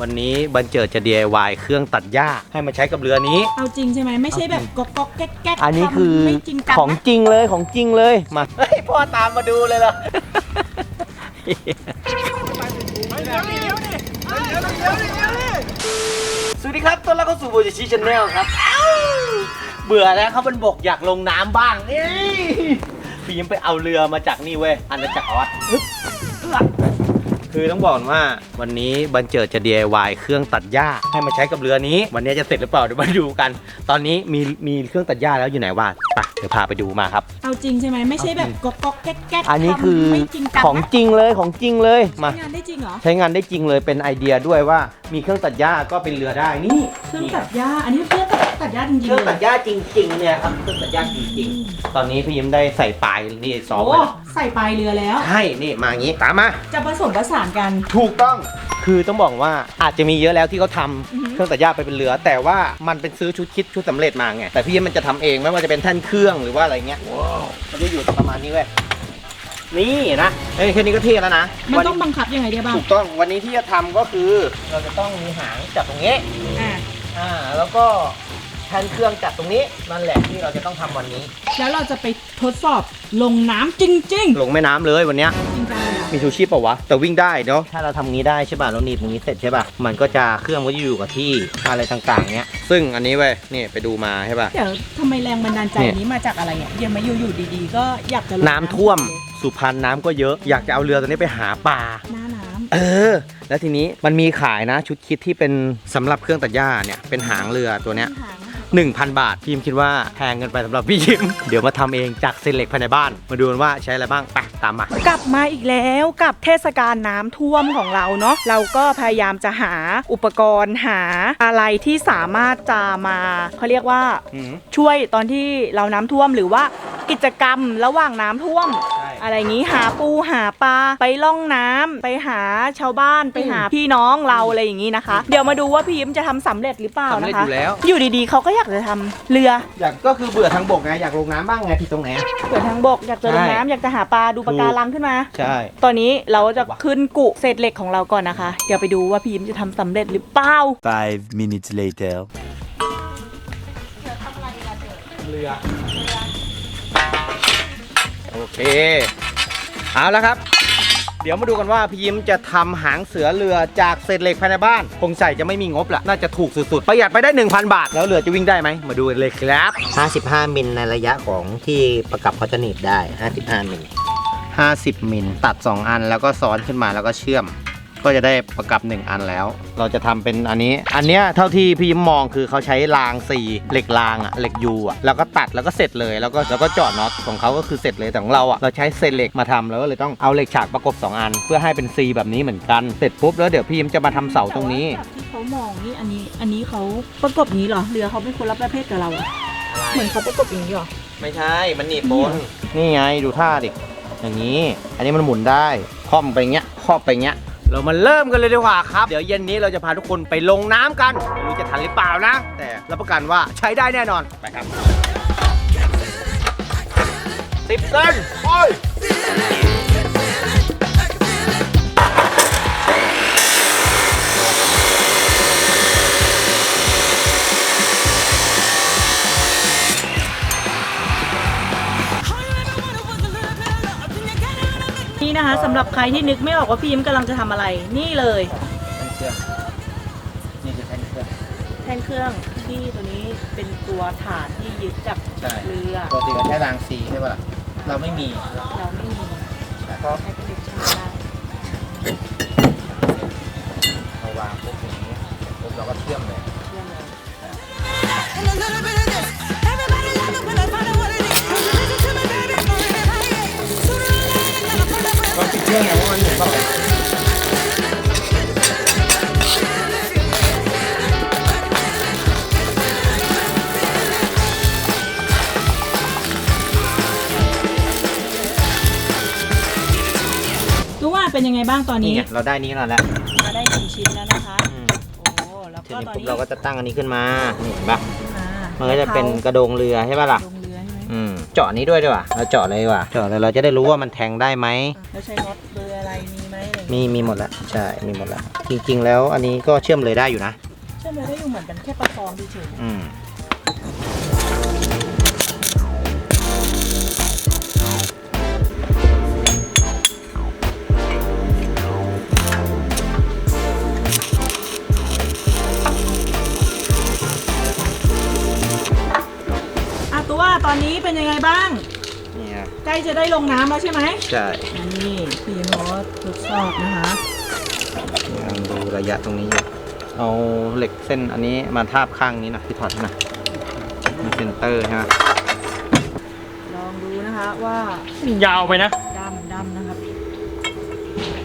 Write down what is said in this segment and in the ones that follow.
วันนี้บันเจิดจะ DIY เครื่องตัดหญ้าให้มาใช้กับเรือนี้ เอาจริงใช่ไหมไม่ใช่แบบก๊อกก๊อกแก๊กแก๊กอันนี้คือทำไม่จริงจังของนะจริงเลยของจริงเลยมาเฮ้ยพ่อตามมาดูเลยเหรอสวัสดีครับต้อนรับเข้าสู่โบจิชิชาแนลครับอ้าวเบื่อแล้วเขาเป็นบกอยากลงน้ำบ้างเอ้ยพี่ยิ้มไปเอาเรือมาจากนี่เว้ยอาณาจักรออสฮึบเอื้อ คือต้องบอกว่าวันนี้บันเจิดจะ DIY เครื่องตัดหญ้าให้มาใช้กับเรือนี้ วันนี้จะเสร็จหรือเปล่าเดี๋ยวมาดูกัน ตอนนี้มีมีเครื่องตัดหญ้าแล้วอยู่ไหนวะไปเดี๋ยวพาไปดูมาครับ เอาจริงใช่ไหมไม่ใช่แบบก๊อกก๊อกแก๊กแก๊กอันนี้คือทำไม่จริงจังของนะจริงเลยของจริงเลยมา ใช้งานได้จริงเหรอ ใช้งานได้จริงเลยเป็นไอเดียด้วยว่ามีเครื่องตัดหญ้าก็เป็นเรือได้นี่เครื่องตัดหญ้าอันนี้เครื่องตัด หญ้าจริงๆเครื่องเลตัดยหญ้าจริง ๆ เนี่ยครับเครื่องตัดหญ้าจริง ๆ ตอนนี้พี่ยิ้มได้ใส่ปลายนี่ซ้อมโอ้ไว้แล้วใส่ปลายเรือแล้ว ใช่ นี่มาอย่างนี้ ตามมา จะผสมผสานกัน ถูกต้อง คือต้องบอกว่าอาจจะมีเยอะแล้วที่เขาทำอือฮึเครื่องตัดหญ้าไปเป็นเรือ แต่ว่ามันเป็นซื้อชุดคิดชุดสำเร็จมาไง แต่พี่ยิ้มมันจะทำเองไม่ว่าจะเป็นแท่นเครื่องหรือว่าอะไรเงี้ยมันจะอยู่ประมาณนี้เว้ย นี่นะเฮ้ยแค่นี้ก็เท่แล้วนะมันวันต้องบังคับยังไงได้บ้างถูกต้อง วันนี้ที่จะทำก็คือ เราจะต้องมีหางจับตรงนี้ อ่า อ่า แล้วก็ แทนเครื่องจับตรงนี้นั่นแหละที่เราจะต้องทำวันนี้ แล้วเราจะไปทดสอบลงน้ำจริงลงแม่น้ำเลยวันเนี้ย ๆจริงจังเลยเหรอมีชูชีพเปล่าวะ แต่วิ่งได้เนาะถ้าเราทำงี้ได้ใช่ป่ะเราหนีบตรงนี้เสร็จใช่ป่ะมันก็จะเครื่องก็จะอยู่กับที่อะไรต่างๆเนี้ยซึ่งอันนี้เว้ยนี่ไปดูมาใช่ป่ะ เดี๋ยวทำไมแรงบันดาลใจเนี่ย นี้มาจากอะไรเนี่ยยังมาอยู่อยู่ดีๆ ก็อยากจะลงน้ำท่วมสุพรรณน้ำก็เยอะอยากจะเอาเรือตัวนี้ไปหาปลา หน้าน้เออ แล้วทีนี้มันมีขายนะชุดคิดที่เป็นสำหรับเครื่องตัดหญ้าเนี่ยเป็นหางเรือตัวำเนี้ย หาง 1,000 บาท พี่ยิมคิดว่าแพงเกินไปสำหรับพี่ยิม เดี๋ยวมาทำเองจากเซนเหล็กภายในบ้าน มาดูกันว่าใช้อะไรบ้างไป ตามมากลับมาอีกแล้วกับเทศกาลน้ำท่วมของเราเนาะเราก็พยายามจะหาอุปกรณ์หาอะไรที่สามารถจะมาเขาเรียกว่าอืมช่วยตอนที่เราน้ำท่วมหรือว่ากิจกรรมระหว่างน้ำท่วมใช่อะไรอย่างนี้หาปูหาปลาไปล่องน้ำไปหาชาวบ้านไปหาพี่น้องเราอะไรอย่างนี้นะคะ เดี๋ยวมาดูว่าพี่ยิ้มจะทำสำเร็จหรือเปล่าสำเร็จนะคะอยู่แล้วอยู่ดีๆเขาก็อยากจะทำเรืออยากก็คือเบื่อทางบกไงอยากลงน้ำบ้างไงพี่ตรงไหนเปิดทางบกอยากจะลงน้ำอยากจะหาปลาดูปะการังขึ้นมา ใช่ ตอนนี้เราจะขึ้นกุเศษเหล็กของเราก่อนนะคะ เดี๋ยวไปดูว่าพี่ยิ้มจะทำสำเร็จหรือเปล่า Five minutes later. เรือ โอเค เอาแล้วครับ เดี๋ยวมาดูกันว่าพี่ยิ้มจะทำหางเสือเรือจากเศษเหล็กภายในบ้าน คงใส่จะไม่มีงบละน่าจะถูกสุดๆ ประหยัดไปได้ 1,000 บาท แล้วเรือจะวิ่งได้ไหม มาดูกันเลยครับ 55 มิลในระยะของที่ประกับเขาจะหนีบได้ 55 มิล 50 มิลตัด 2 อันแล้วก็ซ้อนขึ้นมาแล้วก็เชื่อม ก็จะได้ประกับ 1 อันแล้ว เราจะทำเป็นอันนี้ อันเนี้ยเท่าที่พี่ยิ้มมองคือเขาใช้รางสีเหล็กรางอะเหล็กยูอะแล้วก็ตัดแล้วก็เสร็จเลยแล้วก็แล้วก็เจาะน็อตของเขาก็คือเสร็จเลยแต่ของเราอะเราใช้เศษเหล็กมาทำแล้วก็เลยต้องเอาเหล็กฉากประกบ 2 อัน เพื่อให้เป็นซีแบบนี้เหมือนกันเสร็จปุ๊บแล้วเดี๋ยวพี่ยิ้มจะมาทำเสาตรงนี้แต่ว่าจากที่เขามองนี่อันนี้อันนี้เขาประกบอย่างนี้เหรอเรือเขาเป็นคนละประเภทกับเราอะเหมือนเขาประกบอย่างนี้เหรอไม่ใช่มันหนีบบนนี่ไงดูท่าดิ อย่างนี้ อันนี้มันหมุนได้คล่อมไปเงี้ยครอบไปเงี้ย เรามาเริ่มกันเลยดีกว่าครับ เดี๋ยวเย็นนี้เราจะพาทุกคนไปลงน้ำกันไม่รู้จะทันหรือเปล่านะ แต่รับประกันว่าใช้ได้แน่นอนไปครับสิบเส้นโอ้ย นี่นะคะสำหรับใครที่นึกไม่ออกว่าพี่ยิ้มกำลังจะทำอะไร นี่เลยเครื่องนี่คือแท่นเครื่องแท่นเครื่องที่ตัวนี้เป็นตัวฐานที่ยึดกับใช่เรือปกติก็ใช้รางสีใช่ป่ะล่ะเราไม่มีเราไม่มีเพราะให้เป็นเด็กช่างได้เราวางปุ๊บอย่างนี้ปุ๊บเราก็เชื่อมเลยเรื่องเลย And a little bit of this. Up with ก็ติดเครื่องไงว่ามันเหมือนเปล่ารู้ว่าเป็นยังไงบ้างตอนนี่นี้ไงเราได้นี้แล้วแหละมาได้หนึ่งชิ้นแล้วนะคะ อืมโอ้แล้วทีก็นี้ตอนปุ๊บนี้เราก็จะตั้งอันนี้ขึ้นมานี่เห็นปะอ่ามันก็จะเป็นกระโดงเรือใช่ปะล่ะ ลง เรือใช่ไหมอืมเจาะนี้ด้วยดีกว่าเราเจาะเลยดีกว่าเจาะเลยเราจะได้รู้ว่ามันแทงได้ไหมแล้วใช้น็อตเบอร์อะไรมีไหมอะไรอย่างมีเงี้ยมีหมดแล้วใช่มีหมดแล้วจริง ๆ แล้วอันนี้ก็เชื่อมเลยได้อยู่นะใช่ไหมได้อยู่เหมือนกันแค่ประคองเฉยอืม จะได้ลงน้ำแล้วใช่ไหมใช่นี่พี่มอสทดสอบนะคะลองดูระยะตรงนี้อยู่เอาเหล็กเส้นอันนี้มาทาบข้างนี้หนะพี่ถอดให้หนะมีเซนเตอร์ใช่ไหมลองดูนะคะว่ายาวไปนะดำดำนะครับ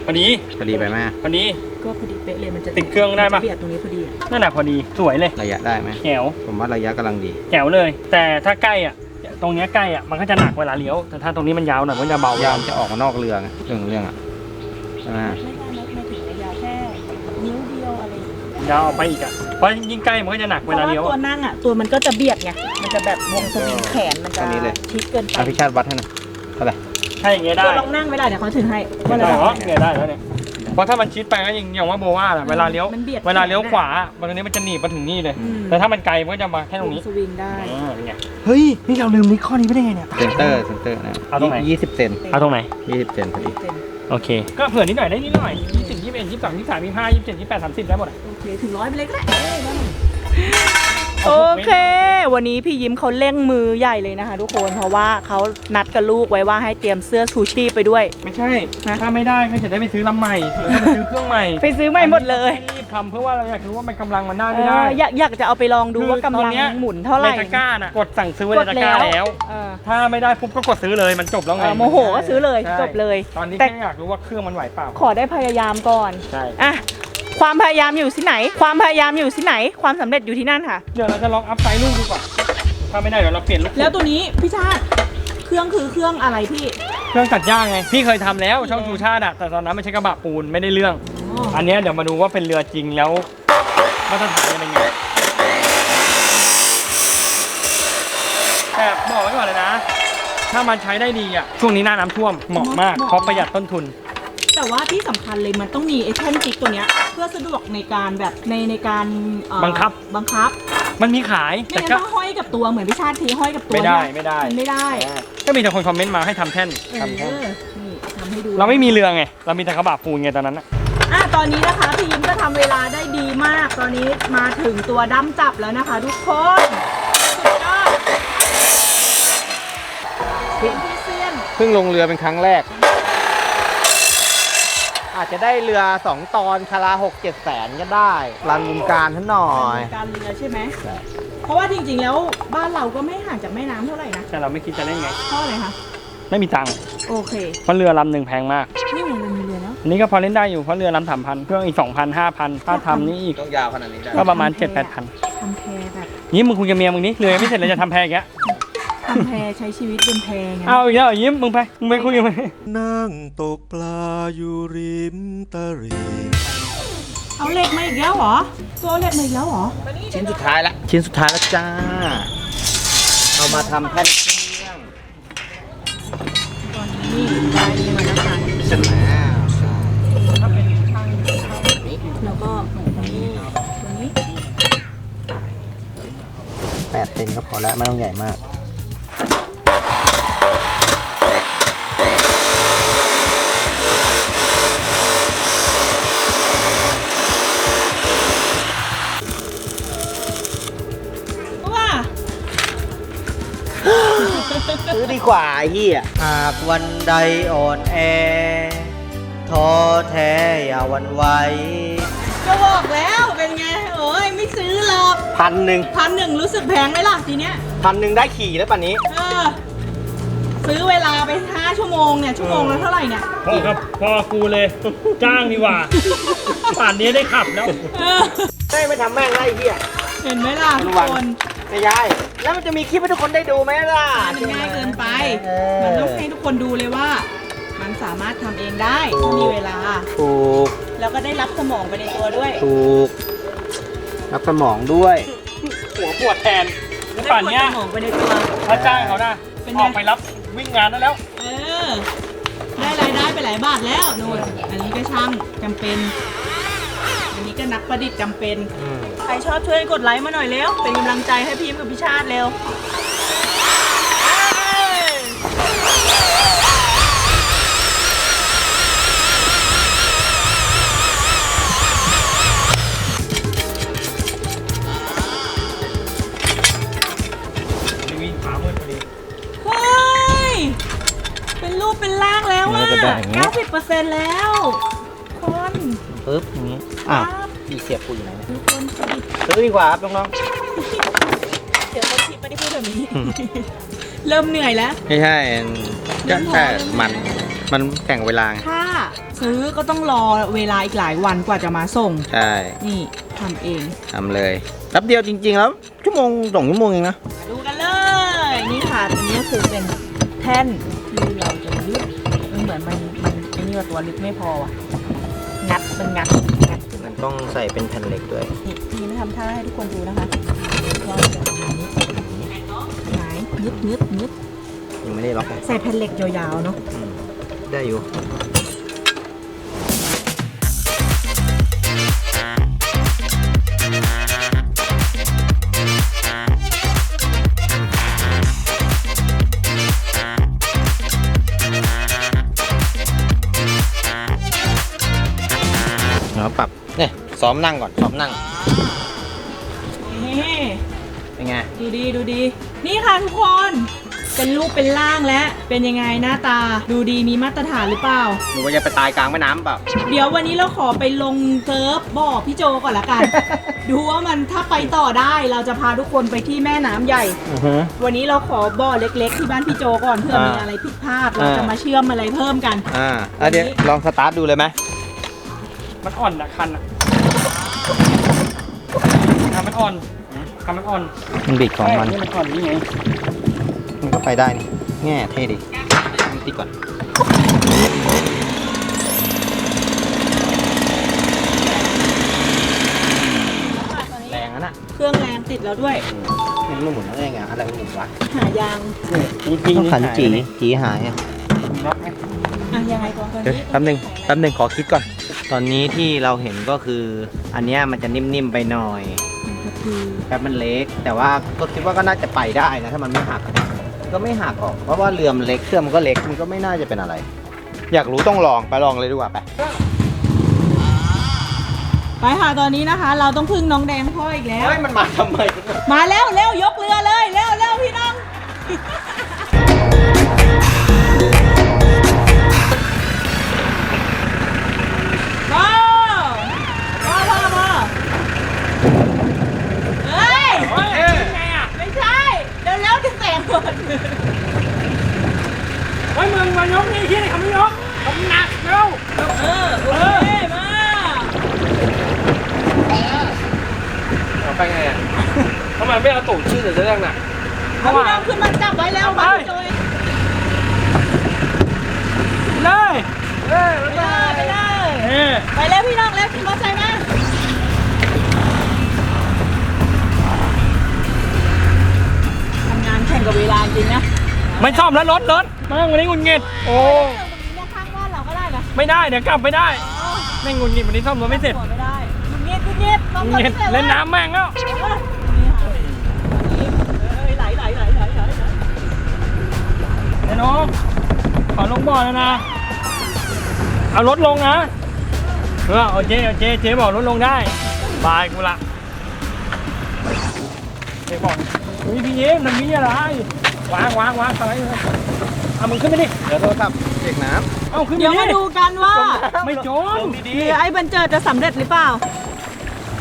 พอดีพอดีไปไหมพอดี ก็พอดีเป๊ะเลยมันจะติดเครื่องได้ปะมันจเบียดตรงนี้พอดีอะนั่นแหละพอดีสวยเลยระยะได้ไหมแจ๋วผมว่าระยะกำลังดี แจ๋วเลย แต่ถ้าใกล้อะ ตรงเนี้ยใกล้อะมันก็จะหนักเวลาเลี้ยวแต่ถ้าตรงนี้มันยาวหน่อยมันจะเบายาวจะออกมานอกเรือไงเรื่องเรื่องอะใช่ไหมไม่ได้นะไม่ถึงระยะแค่นิ้วเดียวอะไรอย่างเงี้ยยาวออกไปอีกอะเพราะยิ่งใกล้มันก็จะหนักเพเวราะลาว่าเลี้ยวตัวอะนั่งอะตัวมันก็จะเบียดไงมันจะแบบวงสวิงแขนมันจะชิดเกินไปอภิชาติวัดให้หน่อยเท่าไหร่ถ้าอย่างเงี้ยได้ตัวลองนั่งไม่ได้เดี๋ยวเขาถือให้ว่าได้เราเหรอเนี่ยได้แล้วเนี่ย เพราะถ้ามันชิดไปก็ยังอย่างว่าโบว่าแหละเวลาเลี้ยวมันเบียดเวลาเลี้ยวขวาบางทีมันจะหนีบมาถึงนี่เลย อืม แต่ถ้ามันไกลมันก็จะมาแค่ตรงนี้สวิงได้ อ่าเป็นไง เฮ้ย นี่เราลืมนิข้อนี้ไปได้ไงเนี่ย เซนเตอร์เซนเตอร์นะเอาตรงไหน ยี่สิบเซนเอาตรงไหน ยี่สิบเซนพอดีเป็นโอเค ก็เผื่อนิดหน่อยได้นิดหน่อยยี่สิบยี่สิบเอ็ดยี่สิบสองยี่สิบสามยี่สิบห้ายี่สิบเจ็ดยี่สิบแปดสามสิบได้หมดอะ โอเค ถึงร้อยไปเลยก็ได้ โอเค วันนี้พี่ยิ้มเขาเร่งมือใหญ่เลยนะคะ ทุกคนเพราะว่าเขานัดกับลูกไว้ว่าให้เตรียมเสื้อชูชีพไปด้วย ไม่ใช่นะถ้าไม่ได้ก็จะได้ไปซื้อลำใหม่หรือว่าไปซื้อเครื่องใหม่ ไปซื้อใหม่หมดเลยรีบทำเพื่อว่าเราอยากรู้ว่ามันกำลังมันได้เอไม่ได้ออยากอยากจะเอาไปลองดูว่ากำลังหมุนเท่าไหร่ในตะกร้าน่ะกดสั่งซื้อไว้ในตะกร้าแล้วเออถ้าไม่ได้ปุ๊บก็กดซื้อเลยมันจบแล้วไงเออโมโหก็ซื้อเลยใช่จบเลย ตอนนี้แต่แค่อยากรู้ว่าเครื่องมันไหวเปล่าขอได้พยายามก่อนใช่อะ ความพยายามอยู่ที่ไหน ความพยายามอยู่ที่ไหน ความสำเร็จอยู่ที่นั่นค่ะ เดี๋ยวเราจะลองอัพไซด์ลูกดูก่อน ถ้าไม่ได้เดี๋ยวเราเปลี่ยนลูกแล้วตัวนี้พี่ชาติเครื่องคือเครื่องอะไรพี่เครื่องตัดหญ้าไง พี่เคยทำแล้วช่องชูชาติอะแต่ตอนนั้นไม่ใช่กระบะปูนไม่ได้เรื่อง อันเนี้ยเดี๋ยวมาดูว่าเป็นเรือจริงแล้วมาตรฐานเป็นยังไงแต่บอกไว้ก่อนเลยนะ ถ้ามันใช้ได้ดีอะช่วงนี้หน้าน้ำท่วมเหมาะมากเหมาะเพราะประหยัดต้นทุน แต่ว่าที่สำคัญเลยมันต้องมีไอ้แท่นจิกตัวเนี้ยเพื่อสะดวกในการแบบในในการเอ่อบังคับ บังคับมันมีขายไม่แต่งั้นก็ถ้าห้อยกับตัวเหมือนพี่ชาติทีห้อยกับตัวไม่ได้เนี่ยไม่ได้มันไม่ได้ก็มีแต่คนคอมเมนต์มาให้ทำแท่นเออทำแท่นนี่ทำให้ดู เราไม่มีเรือไง เรามีแต่กระบะปูนไงตอนนั้นอะอะตอนนี้นะคะพี่ยิ้มก็ทำเวลาได้ดีมาก ตอนนี้มาถึงตัวดั้มจับแล้วนะคะ ทุกคนสุดยอดเป็นพี่เซียนเพิ่งลงเรือเป็นครั้งแรก อาจจะได้เรือสองตอนคาราหกเจ็ดแสนก็ได้รันวงการท่านหน่อยการเรือใช่ไหมใช่เพราะว่าจริงๆแล้วบ้านเราก็ไม่ห่างจากแม่น้ำเท่าไหร่นะแต่เราไม่คิดจะเล่นไง เพราะอะไรคะไม่มีตังค์โอเคเพราะเรือลำหนึ่งแพงมาก นี่มันมีเรือแล้วอันนี้ก็พอเล่นได้อยู่เพราะเรือลำสามพันเครื่องอีกสองพันห้าพันถ้าทำนี่อีกต้องยาวขนาดนี้ได้ก็ประมาณเจ็ดแปดพันทำแพแบบนี่มึงคุยกับเมียมึงนี่เรือยังไม่เสร็จเลยจะทำแพอีกแก ทำแพใช้ชีวิตบนแพไงเอาอีกแล้วเหรอยิ้มมึงไปมึงไปคุยกับมันนั่งตกปลาอยู่ริมตลิ่งเอาเหล็กมาอีกแล้วเหรอ ตัวเอาเหล็กมาอีกแล้วเหรอ ชิ้นสุดท้ายละชิ้นสุดท้ายแล้วจ้า เอามาทำแผ่นเครื่องตอนนี้ได้นี่มาแล้วค่ะเสร็จแล้วใช่แล้วก็นี่ตัวนี้แปดเซนก็พอแล้วไม่ต้องใหญ่มาก ซื้อดีกว่าไอ้เหี้ยหากวันใดอ่อนแอท้อแท้อย่าหวันไหวก็บอกแล้วเป็นไงโอ้ยไม่ซื้อหรอกพันหนึ่งพันหนึ่งรู้สึกแพงไหมล่ะทีเนี้ยพันหนึ่งได้ขี่แล้วป่านนี้เออซื้อเวลาไป5ชั่วโมงเนี่ยชั่วโมงละเท่าไหร่เนี่ยพอครับพอกูเลยจ้างดีกว่าป่านนี้ได้ขับแล้ว เออ ได้ไม่ทำแม่งไล่เหี้ย เห็นไหมล่ะทุกคน ไม่ใช่แล้วมันจะมีคลิปให้ทุกคนได้ดูไหมล่ะมันง่ายเกินไปเออมันต้องให้ทุกคนดูเลยว่า มันสามารถทำเองได้ถ้ามีเวลา ถูก แล้วก็ได้รับสมองไปในตัวด้วยถูก รับสมองด้วย หัวปวดแทนป่านเนี้ยได้รับสมองไปในตัว ถ้าจ้างเขานะเป็นไง ออกไปรับวิ่งงานได้แล้ว เออ ได้ได้รายได้ไปหลายบาทแล้วนู่นอันนี้ก็ช่างจำเป็นอันนี้ ก็นักประดิษฐ์จำเป็นใครชอบช่วยกดไลค์มาหน่อยเร็ว เป็นกำลังใจให้พีมกับพี่ชาติเร็วทีวีขามืดพอดี เฮ้ย เป็นรูปเป็นร่างแล้วมันอะก็จะได้อย่างงี้ 90%แล้วคนปึ๊บอย่างนี้อ้าวค รับพี่เสียบกูอยู่ไหนเนี่ยทุกคนประดิษฐ์ซื้อดีกว่าครับน้องเดี๋ยวเขาคิดไม่ได้พูดแบบนี้ เริ่มเหนื่อยแล้ว ๆไม่ใช่ก็แค่มันมันแข่งเวลาไงถ้าซื้อก็ต้องรอเวลาอีกหลายวันกว่าจะมาส่ง ใช่นี่ทำเอง ทำเลยแป๊บเดียวจริง ๆ แล้ว ชั่วโมงสองชั่วโมงเองนะมาดูกันเลย นี่ค่ะตัวนี้คือเป็นแท่นที่เราจะลึกมันเหมือนมันมันไอ้นี่ว่าตัวลึกไม่พอว่ะงัดมันงัดงัดมัน ต้องใส่เป็นแผ่นเหล็กด้วยนี่ทีนี้ทำท่าให้ทุกคนดูนะคะว่าจะทำนี้หายนึดนึดนึดยังไม่ได้ล็อกเลยใส่แผ่นเหล็กยาวๆเนาะ ได้อยู่ ซ้อมนั่งก่อนซ้อมนั่งนี่เป็นไงดูดีดูดี นี่ค่ะทุกคน เป็นรูปเป็นร่างและเป็นยังไงหน้าตาดูดีมีมาตรฐานหรือเปล่า หนูว่าจะไปตายกลางแม่น้ำเปล่าเดี๋ยววันนี้เราขอไปลงเซิร์ฟบ่อพี่โจก่อนละกัน ดูว่ามันถ้าไปต่อได้เราจะพาทุกคนไปที่แม่น้ำใหญ่ อือฮึ วันนี้เราขอบ่อเล็ก ๆ ที่บ้านพี่โจก่อนเพื่อมีอ่าอะไรผิดพลาดเราอ่า จะมาเชื่อมอะไรเพิ่มกัน อ่าแล้วเดี๋ยวลองสตาร์ทดูเลยไหมมันอ่อนอะคันอะ คันมันอ่อนคันมันอ่อนมันบิดของมันแนี่มันอ่อนนี่ไงมันก็ไปได้นี่แง่เท่ดิมันติดก่อนแรงนะน่ะเครื่องแรงติดแล้วด้วย มันไม่หมุนแล้วได้ไงอะไรมันหมุนวะหายางจริงต้องๆขันจีนี่จีหายอะน็อตไหมอะยังไงก่อนตอนเดี๋ยวนี้แป๊บหนึงแป๊บหนึงขอคิดก่อน ตอนนี้ที่เราเห็นก็คือ อันเนี้ยมันจะนิ่มๆไปหน่อยก็คือแป๊บมันเล็ก แต่ว่าก็คิดว่าก็น่าจะไปได้นะถ้ามันไม่หัก ก็ไม่หักออก เพราะว่าเรือมันเล็กเครื่องมันก็เล็กมันก็ไม่น่าจะเป็นอะไร อยากรู้ต้องลองไปลองเลยดีกว่าไปไปค่ะตอนนี้นะคะ เราต้องพึ่งน้องแดงพ่ออีกแล้วเฮ้ยมันมาทำไม มาเร็วเร็ว ชื่อหรือเรื่องน่ะเอาพี่น้องขึ้นมาจับไว้แล้วมาพี่โจยเลยเอ้ยไปเลย ไปเลย เอ้ยไปแล้วพี่น้องแล้วขี่มอเตอร์ไซค์มาทำงานแข่งกับเวลาจริงนะไม่ซ่อมแล้วรถรถมาวันนี้งุนงิดโอ้เนี่ยข้างบ้านเราก็ได้นะไม่ได้เดี๋ยวกลับไม่ได้ไม่งุนงิดวันนี้ซ่อมรถไม่เสร็จ ไม่ได้คุณเงียบคุณเงียบลองงุก่อนนงิดที่จะเล่นน้ำแม่งแล้วนี่ค่ะ อ้น้องขอลงบ่อแล้วนะ เอารถลงนะเออเอาเจ๊เอาเจ๊เจ๊บอกรถลงได้บายกูละเจ๊บอกเฮ้ยพี่เย้มทำนี้อะไรวางวางวางอะไรเลยเอามึงขึ้นไปดิเดี๋ยวโทรศัพท์เด็กน้เอาขึ้นไปเดี๋ยวดิมาดูกันว่า ไม่จมำดีเรือไอ้บันเจิดจะสำเร็จหรือเปล่า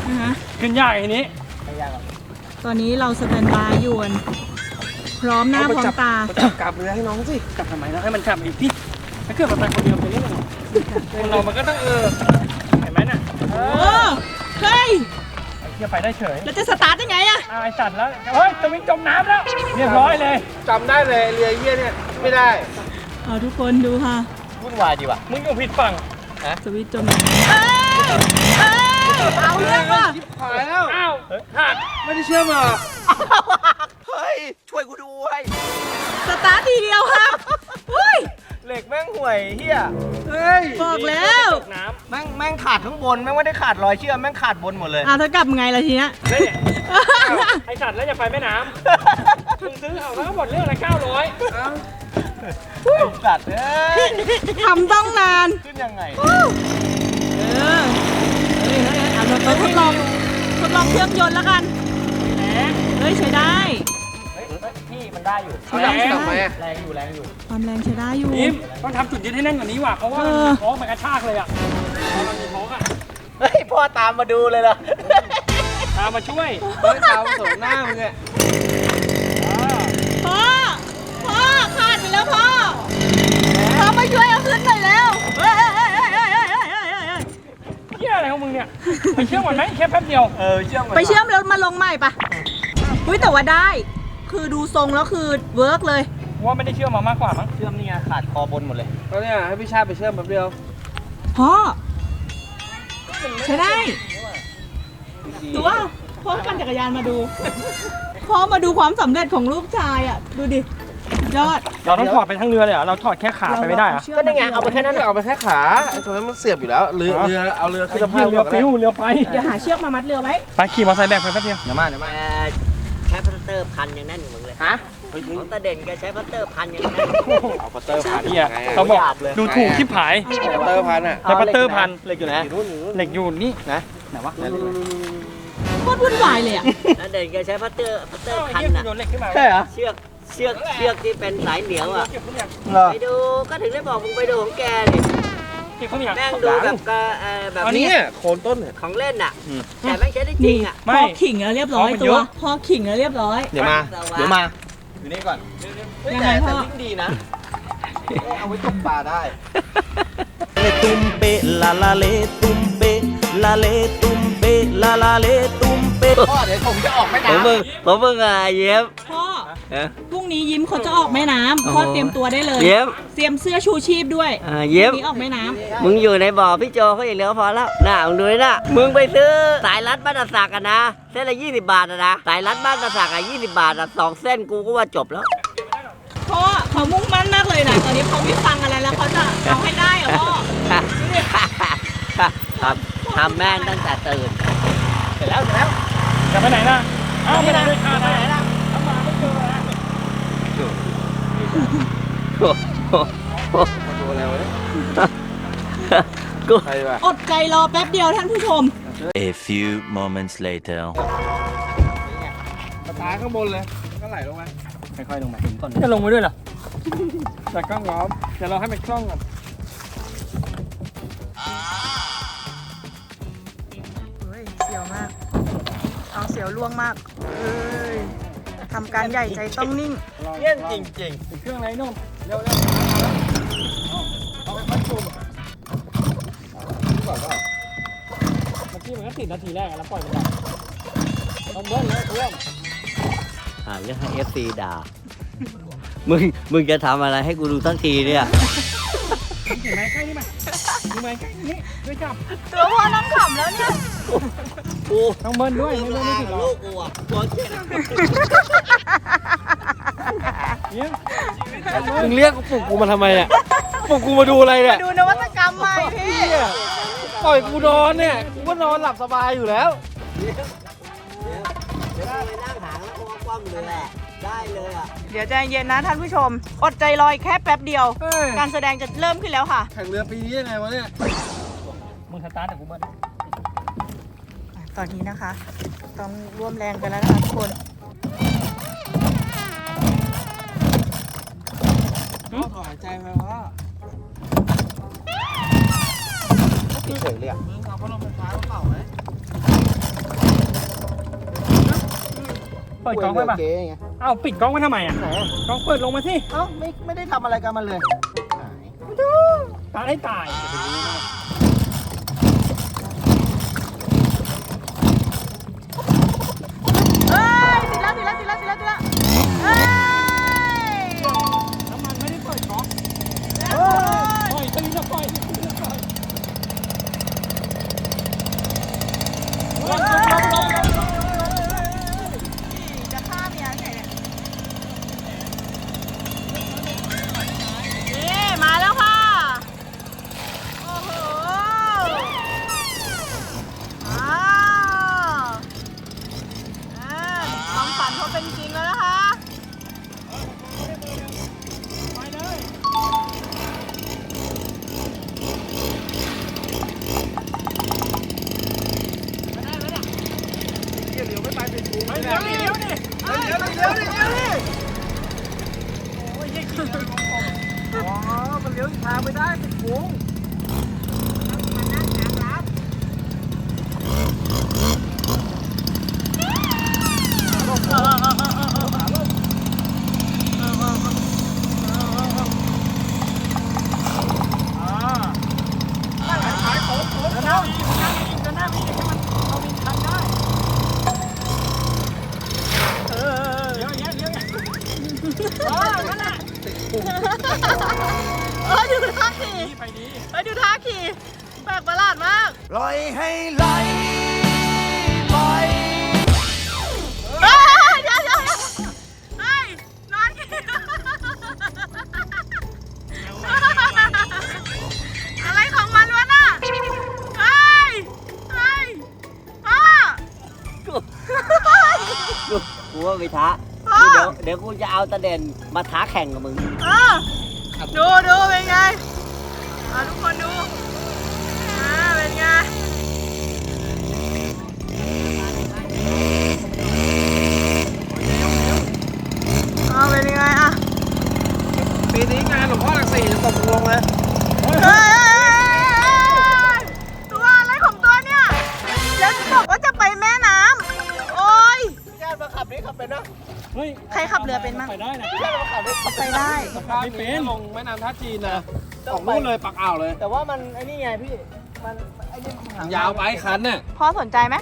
นะฮะขึ้นยากทีนี้ ตอนนี้เราสแตนบายอยู่กัน พร้อมหน้าพร้อมตากลับเรือให้น้องสิกลับทำไมนะให้มันกลับอีกที่ถ้าเกิดมันไปคนเดียวไปเรื่อยคนเรามันก็ต้องเออเห็นไหมน่ะเอโอ้อเฮ้ยไอ้เหี้ยไปได้เฉยแล้วจะสตาร์ทยังไงอะอ่าไอ้สัตว์แล้วเฮ้ยจะวิ่งจมน้ำแล้วเรียบร้อยเลยจำได้เลยเรือเยี่ยเนี่ยไม่ได้เอาทุกคนดูค่ะวุ่นวายดีว่ะมึงอยู่ผิดฝั่งสวิตช์จมน้ำเอ้ยเอ้ยเอาเรื่องว่ะหายแล้วอ้าวหักไม่ได้เชื่อมา เฮ้ย ช่วยกูด้วยสตาร์ททีเดียวค่ะเฮ้ย เหล็กแม่งห่วยเฮียบอกแล้ว ตกน้แม่งแม่งขาดข้างบนแม่งไม่ได้ขาดรอยเชื่อมแม่งขาดบนหมดเลย อะเธอกลับไงล่ะทีเนี้ยำเนี่ยไอสัตว์แล้วจะไปแม่น้ำมึงซื้อเอาแล้วก็หมดเรื่องละเก้าร้อยไอ้สัตว์เอ้ยทำต้องนาน ขึ้นยังไง เออเฮ้ยเฮ้ยเอาเราทดลองทดลองเครื่องยนต์แล้วกัน เฮ้ยใช้ได้เฮ้ย พี่มันได้อยู่ใช้ได้ใช้ได้แรงอยู่แรงอยู่ความแรงใช้ได้อยู่ ยิ้มต้องทำจุดยึดให้แน่นกว่านี้ว่ะเพราะว่าเอมันอมีท้องมันกระชากเลยอะพอมันมีท้องอะเฮ้ยพ่อตามมาดูเลยเหรอตามมาช่วยเฮ้ยตามสวนหน้ามึงอะพ่อ พ่อขาดไปแล้วพ่อ พ่อมาช่วยเอาขึ้นหน่อยแล้วเฮ้ยเฮ้ยเฮ้ยเฮ้ยเฮ้ยเฮ้ยเฮ้ยเฮ้ยเฮียอะไรของมึงเนี่ยไปเชื่อมก่อนไหมแค่แป๊บเดียว เออเชื่อมก่นไปเชื่อมแล้วมาลงใหม่ปะเฮ้ยแต่ว่าได้ คือดูทรงแล้วคือเวิร์กเลย ว่าไม่ได้เชื่อมมามากกว่ามั้งเชื่อมนี่ไงขาดคอบนหมดเลยก็เนี่ยให้พี่ชาติไปเชื่อมแป๊บเดียวพ่อใช้ได้ถือว่าพ่อปั่นจักรยานมาดูพ่อมาดูความสำเร็จของลูกชายอะ ดูดิยอด เราต้องถอดไปทั้งเรือเลยเหรอเราถอดแค่ขาไปไม่ได้เหรอะก็ได้ไงเอาไปแค่นั้นเอาไปแค่ขาไอ้ตัวนั้นมันเสียบอยู่แล้วเรือเรือเอาเรือขึ้นสะพานเรือฟิวเรือไปเดี๋ยวหาเชือกมามัดเรือไว้ไปขี่มอเตอร์ไซค์แบกไปแป๊บเดียวเดี๋ยวมาเดี๋ยวมาใช้พัตเตอร์พันยังแน่นอยู่มึงเลยฮะของตาเด่นแกใช้พัตเตอร์พันยังแน่นเอาพัตเตอร์พันเฮียไงเขาบอกหยาบเลยดูถูกชิบหายพัตเตอร์พันอะแล้วพัตเตอร์พันเหล็กอยู่ไหนอยู่นู่นอยู่นู่นเหล็กอยู่นี่นะไหนวะโคตรวุ่นวายเลยอะตาเด่นแกใช้พัตเตอร์พัตเตอเอ้าร์ไอ้พันเหี้ยน่ะกูโยนเหล็กขึ้นมาใช่เหรอเชือกเชือกเชือกที่เป็นสายเหนียวอะเก็บข้างอย่างเหรอไปดูก็ถึงได้บอกมึงไปดูของแกดิ เก็บข้างอย่างแม่งดูแบบก็เอ่อแบบอันนี้โคนต้นเนี่ย ของเล่นอะแต่แม่งใช้ได้จริงอะพ่อขิงแล้วเรียบร้อยตัวพ่อขิงแล้วเรียบร้อย เดี๋ยวมาเดี๋ยวมา อยู่นี่ก่อนเฮ้ยยังแต่ไงพ่แต่อวิ่งดีนะเอ้ยเอาไว้ตกปลาได้ Le tumpe, la la le tumpe, la le tumpe, la la le tumpe. พ่อเดี๋ยวผมจะออกไม่ผมน้ำมึงผมมึงอะเย็บพ่อเอ๊ะพรุ่งนี้ยิ้มเขาจะออกแม่น้ำพ่อเตรียมตัวได้เลยเย็บ เตรียมเสื้อชูชีพด้วยอ่าพเย็บรุ่งนี้ออกแม่น้ำมึงอยู่ในบ่อพี่โจเขาอย่างเดียวก็พอแล้วน่ามึงดูนี่น่ะมึงไปซื้อสายรัดบ้านตะสักกันนะเส้นละ20 บาทอะนะสายรัดบ้านตะสักอะ20 บาทอะสองเส้นกูก็ว่าจบแล้วเพราะว่าเขามุ่งมั่นมากเลยนะตอนนี้เขาไม่ฟังอะไรแล้วเขาจะเอาให้ได้อะพ่อ ครับทำแม่งตั้งแต่ตื่น เสร็จแล้วเสร็จแล้วจะไปไหนนะเอ้าไม่ได้ด้วยขาดนะดูอะไรวะเนี่ยกูใครวะอดใจรอแป๊บเดียวท่านผู้ชม A few moments later. สตาร์ทข้างบนเลยก็ไหลลงมาค่อยๆลงมาถึงก่อนจะลงไปด้วยเหรอแต่กล้องร้อมเดี๋ยวเราให้มันกล้องก่อน เอาเสียวล่วงมากเอ้ยทำการใหญ่ใจต้องนิ่ง เยี่ยนจริงติดเครื่องอะไรนุ่มเร็วๆเอาไปพัดจุ่มเมื่อกี้มันก็ติดนาทีแรกอะแล้วปล่อยมันดับต้องเบิ้ลเลยเพื่อนหาเรื่องให้เอฟซีด่า มึง มึงจะทำอะไรให้กูดูทั้งทีเนี่ยเห็นไหมใกล้นี่มาดูไหมใกล้นี่ด้วยจับตัวพ่อนั่งขำแล้วเนี่ย กูต้องเบิ้ลด้วยไม่เบิ้ลไม่ติดหรอลูกกกูอะตัวเจ็บเนี่ยมึงเรียกกูปลุกกูมาทำไมอะปลุกกูมาดูอะไรเนี่ยดูนวัตกรรมใหม่พี่ปล่อยกูนอนเนี่ยกูก็นอนหลับสบายอยู่แล้วเดี๋ยวไปนั่งหางแล้วกูคว่ำเลยแหละได้เลยอะเดี๋ยวใจเย็นนะท่านผู้ชม อดใจรออีกแค่แป๊บเดียวเอ้ยการแสดงจะเริ่มขึ้นแล้วค่ะ แข่งเรือปีนี้ยังไงวะเนี่ยมึงสตาร์ทแต่กูเบิ้ล ตอนนี้นะคะ ต้องร่วมแรงกันแล้วนะคะทุกคนขอหายใจไปว่าเฉยๆเลยอะมึงเอาพัดลมไฟฟ้ามาเป่าไหมเปิดกล้องไว้ป่ะเก๋ไงเอ้าปิดกล้องไว้ทำไมอะกล้องเปิดลงมาสิเอ้าไม่ไม่ได้ทำอะไรกันมันเลยตาให้ตาย Ele já faz. ตะเด่นมาท้าแข่งกับมึงเออดูดูเป็นไงอะทุกคนดูอ่าเป็นไงอ่าเป็นยังไงอะปีนี้งานหลวงพ่อหลักสี่จะตกลงเลยเฮ้ยเฮ้ยเฮ้ยตัวอะไรของตัวเนี่ยแล้วจะบอกว่าจะไปแม่น้ำโอ้ย ญาติมาขับนี่ขับเป็นนะ เฮ้ยใครขับเรือเป็นมั่งไปได้นะญาติมาขับนี่ขับไปได้ไม่เป็นลงแม่น้ำท่าจีนนะออกนู่นเลยปักอ่าวเลย แต่ว่ามันไอ้นี่ไงพี่ มันไอ้นี่มันหางยาวไปคันน่ะพ่อสนใจไหม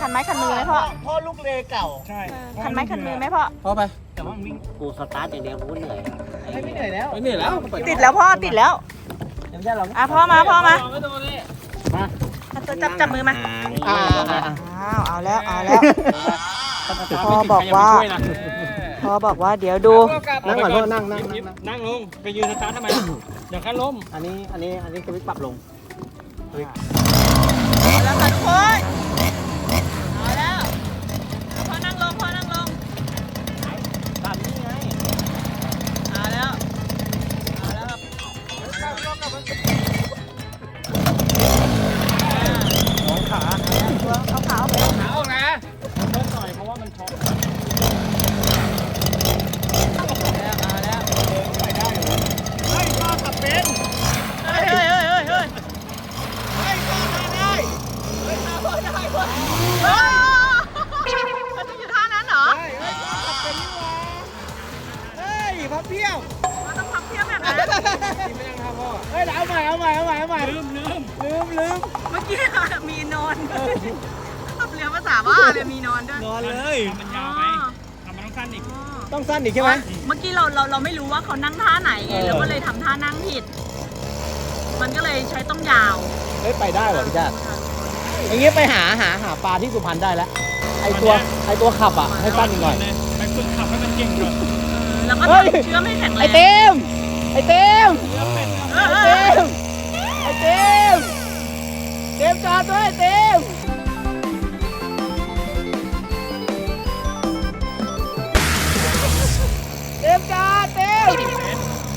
คันไม้คันมือไหมพ่อพ่อลูกเลเก่า ใช่คันไม้คันมือไหมพ่อพอไป แต่ว่ามันวิ่งกูสตาร์ทอย่างเดียวกูก็เหนื่อยไม่ไม่เหนื่อยแล้วไม่เหนื่อยแล้วไปติดแล้วพ่อติดแล้วเดี๋ยวญาติเราอะพ่อมาพ่อมาไม่โดนเลยอะตัวจับจับมือมาอ่าอ้าวเอาแล้วเอาแล้ว พ่อบอกว่าพ่อบอกว่าเดี๋ยวดูนั่งก่อนพ่อนั่งนั่งยิ้มนั่งนั่งลงไปยืนสตาร์ททำไมเดี๋ยวแค่ล้มอันนี้อันนี้อันนี้สวิตช์ปรับลงเอาแล้วค่ะทุกคน ยแบบนั้นเฮ้ยเอาใหม่เอาใหม่เอาใหม่เอาใหม่ลืมลืมลืมลืมเมื่อกี้มีนอนขับเรือภาษาบ้าเลยมีนอนด้วยนอนเลยทำมันยาวไปทำมันต้องสั้นอีกอ๋อต้องสั้นอีกใช่ไหมเมื่อกี้เราเราเราไม่รู้ว่าเขานั่งท่าไหนไงเออเราก็เลยทำท่านั่งผิด มันก็เลยใช้ต้องยาวเฮ้ยไปได้เหรอพี่ชาติอย่างงี้ไปหาหาหาปลาที่สุพรรณได้แล้วไอตัวไอตัวขับอะให้สั้นอีกหน่อยไปฝึกขับให้มันเก่งก่อนแล้วก็เฮ้ยเชื่อมให้แข็งแรงไอเต็ม ไอเต็มเออเอไออเต็มไอเต็มเต็มจอดด้วยเต็มเต็มจอดเต็ม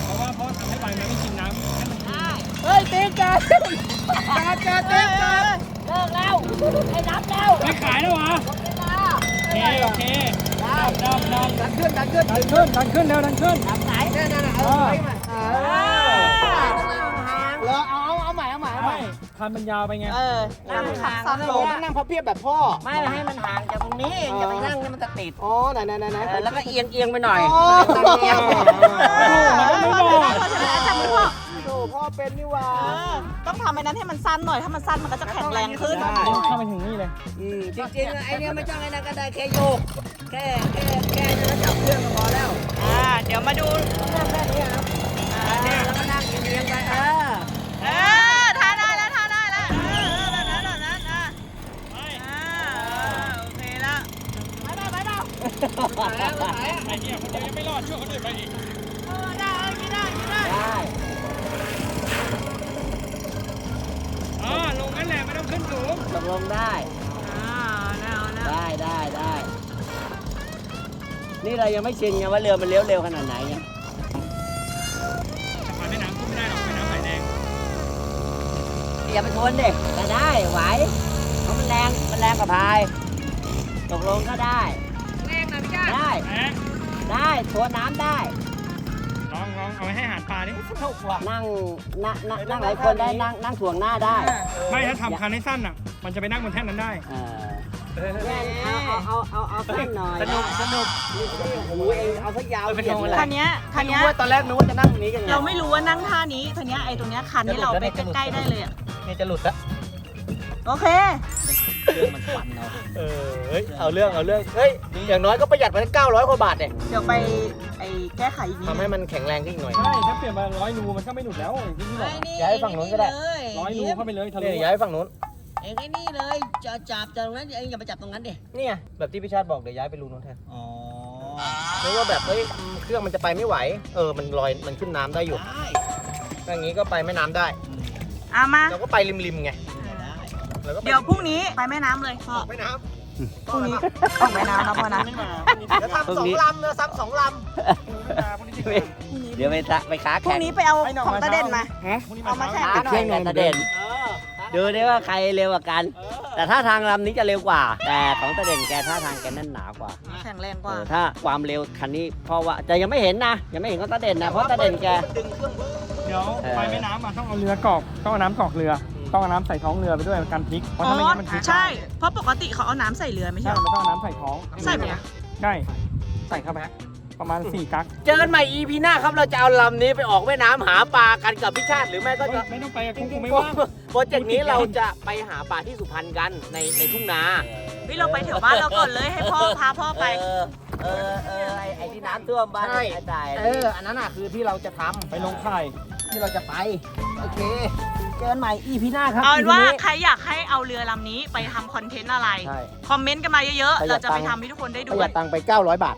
เพราะว่าพ่อทำให้ใบมันไม่กินน้ำให้มันกินเฮ้ยเต็มจอดจอดจอดเต็มจอดไม่ขายแล้ววะโอเคโอเคดำดำดันขึ้นดันขึ้นดันขึ้นดันขึ้นเร็วดันขึ้นเนี่ยนั่นน่ะเอาไปมาเออ คันมันยาวไปไง เออนั่งขับสั้นลเรางต้องนั่งพับเพียบแบบพ่อ ไม่ให้มันห่างจากตรงนี้อย่าไปนั่งเนี่ยมันจะติดอ๋อไหนไหนไหนไหน เออแล้วก็เอียงเอียงไปหน่อยอ๋อ เอียงจับมือพ่อโอ้พ่อเป็นนี่หว่าเออต้องทำไอ้นั้นให้มันสั้นหน่อย ถ้ามันสั้นมันก็จะแข็งแรงขึ้นได้เข้าไปถึงนี่เลย อืมจริงๆไอ้เนี่ยไม่ต้องไอ้นั่นก็ได้แค่โยกแค่แค่แค่นั้นจับเครื่องก็พอแล้วอ่า เดี๋ยวมาดูนั่งแค่นี้ครับเนี่ยแล้วก็นั่งเอียงๆไปเออเอ ไอ้เนี่ยคนเดียวยังไม่รอดช่วยคนอื่นไปอีกเออได้เออกินได้กินได้ได้อ๋อลงนั่นแหละไม่ต้องขึ้นสูง ตกลงได้ ได้ได้ได้ นี่เรายังไม่ชินไงว่าเรือมันเลี้ยวเร็วขนาดไหนไงไปแม่น้ำขึ้นไม่ได้หรอกแม่น้ำไหลแรงอย่าไปทนเด็กแต่ได้ไหวเพราะมันแรงมันแรงกว่าพาย ตกลงก็ได้ ได้ ได้ตัวน้ำได้ ลองลองเอาไปให้อาหารปลาดิสนุกว่ะนั่งนั่งนั่งนั่งหลายคนได้นั่งนั่งถ่วงหน้าได้ไม่ถ้าทำคันให้สั้นอะ มันจะไปนั่งบนแท่นนั้นได้ เออแม่นเอาเอาเอาเอาเอาสั้นหน่อยสนุกสนุกนี่สิโอ้โหเองเอาสักยาวไม่เป็นไรเหยียดเลยคันเนี้ยคันไม่เนี้รู้ยว่าตอนแรกนึกว่าจะนั่งตรงนี้กันไงเราไม่รู้ว่านั่งท่านี้คันเนี้ยไอ้ตรงเนี้ยคันที่เราไปใกล้ๆได้เลยอะนี่จะหลุดแล้วโอเค เรื่องมันควันเนาะเออเฮ้ยเอาเรื่องเอาเรื่องเฮ้ยอย่างน้อยก็ประหยัดไปเก้าร้อยกว่าบาทเนี่ยเดี๋ยวไปไอ้แก้ไขอีกนิดทำให้มันแข็งแรงขึ้นอีกหน่อย ใช่ถ้าเปลี่ยนมาร้อยรูมันก็ไม่หลุดแล้วอย่างที่พี่บอกย้ายฝั่งนู้นก็ได้ ร้อยรูเข้าไปเลยทะลุเนี่ยย้ายฝั่งนู้นเองไอ้นี่เลยจะจับจากตรงนั้นเองอย่าไปจับตรงนั้นดิเนี่ยแบบที่พี่ชาติบอกเดี๋ยวย้ายไปรูนู้นแทนอ๋อหรือว่าแบบเฮ้ยอืมเครื่องมันจะไปไม่ไหว เออมันลอยมันขึ้นน้ำได้อยู่ได้ถ้าอย่างนี้ก็ไปแม่น้ำได้ เอามาเราก็ไปริมๆไง แล้วก็ไปเดี๋ยวพรุ่งนี้ไปแม่น้ำเลยพ่อแม่น้พรุ่งนี้ออกแม่น้ำนะพ่อนะำจะทำสองลำเรือซ้ำสองลเดี๋ยวไปทะไปค้าพรุ่แข่งงนี้ไปเอาของตาเด่นมา ฮะเอามาแข่งค้ากันหน่อแข่ยงกันตะเด่นดูได้ว่าใครเร็วกว่ากันแต่ถ้าทางลำนี้จะเร็วกว่า แต่ของตะเด่นแกท่าทางแกแน่นหนากว่าแข็งแรงกเอว่าอถ้าความเร็วคันนี้เพราะว่าจะยังไม่เห็นนะยังไม่เห็นของตะเด่นนะเพราะตะเด่นแกดึงเครื่องบึ้งเดี๋ยวเออ ไปแม่น้ำอะต้องเอาเรือกอกต้องเอาน้ำกอกเรือ ต้องเอาน้ำใส่ท้องเรือไปด้วยมันกันพลิกเพราะอ๋ถ้าไม่องั้นมันพลิกใช่ เพราะปกติเขาเอาน้ำใส่เรือไม่ใช่ใช่เหรอมันต้องเอาน้ำใส่ท้องใส่ไปอะใช่ใส่เข้าไปประมาณสี่กั๊กเจอกันใหม่ EP หน้าครับ เราจะเอาลำนี้ไปออกแม่น้ำหาปลากันกับพี่ชาติหรือไม่ก็จะ ไม่ต้องไปกับกูกูไม่โปรว่าง โปรเจกต์นี้เราจะไปหาปลาที่สุพรรณกันในในทุ่งนาเฮ้ยเราไปแถวบ้านเราก่อนเลยให้พ่อพาพ่อไป เออเออเออไอ้ไอ้ที่น้ำท่วมบ้านใช่ ไอ้ตาย เออ อันนั้นอะคือที่เราจะทำไปลงไข่ที่เราจะไป โอเคเจอกันใหม่ EP หน้าครับ เอาเป็นว่า EP นี้ ใครอยากให้เอาเรือลำนี้ไปทำคอนเทนต์อะไร ใช่คอมเมนต์กันมาเยอะประๆหยัเราดจะไปตังค์ทำให้ทุกคนได้ปดูระหยัดตังค์ไป 900 บาท